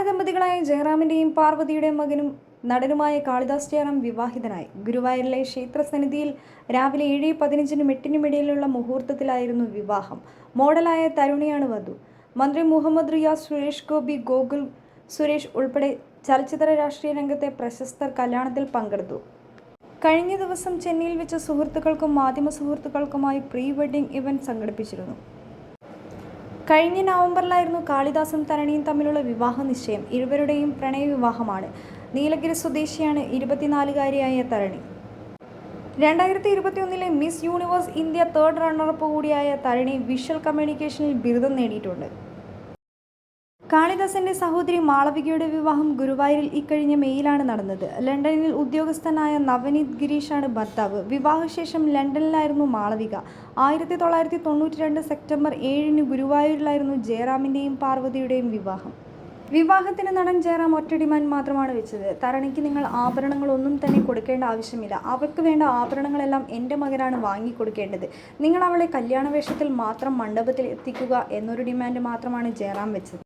താരദമ്പതികളായ ജയറാമിന്റെയും പാർവതിയുടെയും മകനും നടനുമായ കാളിദാസ് ജയറാം വിവാഹിതനായി. ഗുരുവായൂരിലെ ക്ഷേത്രസന്നിധിയിൽ രാവിലെ ഏഴ് പതിനഞ്ചിനും എട്ടിനും ഇടയിലുള്ള മുഹൂർത്തത്തിലായിരുന്നു വിവാഹം. മോഡലായ തരുണിയാണ് വധു. മന്ത്രി മുഹമ്മദ് റിയാസ് സുരേഷ് ഗോപി ഗോകുൽ സുരേഷ് ഉൾപ്പെടെ ചലച്ചിത്ര രാഷ്ട്രീയ രംഗത്തെ പ്രശസ്തർ കല്യാണത്തിൽ പങ്കെടുത്തു. കഴിഞ്ഞ ദിവസം ചെന്നൈയിൽ വെച്ച സുഹൃത്തുക്കൾക്കും മാധ്യമ സുഹൃത്തുക്കൾക്കുമായി പ്രീ വെഡിംഗ് ഇവന്റ് സംഘടിപ്പിച്ചിരുന്നു. കഴിഞ്ഞ നവംബറിലായിരുന്നു കാളിദാസും തരണിയും തമ്മിലുള്ള വിവാഹ നിശ്ചയം. ഇരുവരുടെയും പ്രണയവിവാഹമാണ്. നീലഗിരി സ്വദേശിയാണ് ഇരുപത്തിനാലുകാരിയായ തരണി. രണ്ടായിരത്തി ഇരുപത്തിയൊന്നിലെ Miss Universe India third runner up കൂടിയായ തരണി വിഷ്വൽ കമ്മ്യൂണിക്കേഷനിൽ ബിരുദം നേടിയിട്ടുണ്ട്. കാളിദാസന്റെ സഹോദരി മാളവികയുടെ വിവാഹം ഗുരുവായൂരിൽ ഇക്കഴിഞ്ഞ മെയ്യിലാണ് നടന്നത്. ലണ്ടനിൽ ഉദ്യോഗസ്ഥനായ നവനീത് ഗിരീഷാണ് ഭർത്താവ്. വിവാഹശേഷം ലണ്ടനിലായിരുന്നു മാളവിക. ആയിരത്തി തൊള്ളായിരത്തി തൊണ്ണൂറ്റി രണ്ട് സെപ്റ്റംബർ ഏഴിന് ഗുരുവായൂരിലായിരുന്നു ജയറാമിന്റെയും പാർവതിയുടെയും വിവാഹം. വിവാഹത്തിന് നടൻ ജയറാം ഒറ്റ ഡിമാൻഡ് മാത്രമാണ് വെച്ചത്. തരണിക്ക് നിങ്ങൾ ആഭരണങ്ങളൊന്നും തന്നെ കൊടുക്കേണ്ട ആവശ്യമില്ല. അവൾക്ക് വേണ്ട ആഭരണങ്ങളെല്ലാം എന്റെ മകനാണ് വാങ്ങിക്കൊടുക്കേണ്ടത് നിങ്ങൾ അവളെ കല്യാണ വേഷത്തിൽ മാത്രം മണ്ഡപത്തിൽ എത്തിക്കുക എന്നൊരു ഡിമാൻഡ് മാത്രമാണ് ജയറാം വെച്ചത്.